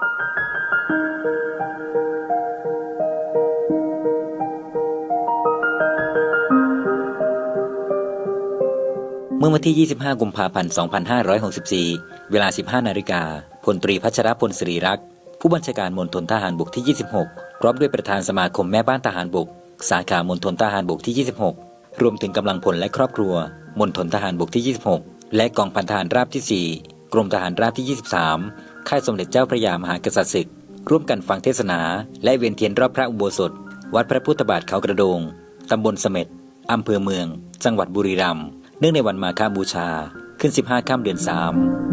เมื่อวันที่ 25 กุมภาพันธ์ 2564 เวลา 15 นาฬิกา พลตรีพัชรพลศิริรักษ์ ผู้บัญชาการมณฑลทหารบกที่ 26 พร้อมด้วยประธานสมาคมแม่บ้านทหารบก สาขามณฑลทหารบกที่ 26 รวมถึงกำลังพลและครอบครัว มณฑลทหารบกที่ 26 และกองพันทหารราบที่ 4 กรมทหารราบที่ 23 ค่ายสมเด็จเจ้าพระยามหากษัตริย์ศึก ร่วมกันฟังเทศนา และเวียนเทียนรอบพระอุโบสถ วัดพระพุทธบาทเขากระโดง ตำบลเสม็ดอำเภอเมือง จังหวัดบุรีรัมย์ เนื่องในวันมาฆบูชา ขึ้น 15 ค่ำเดือน 3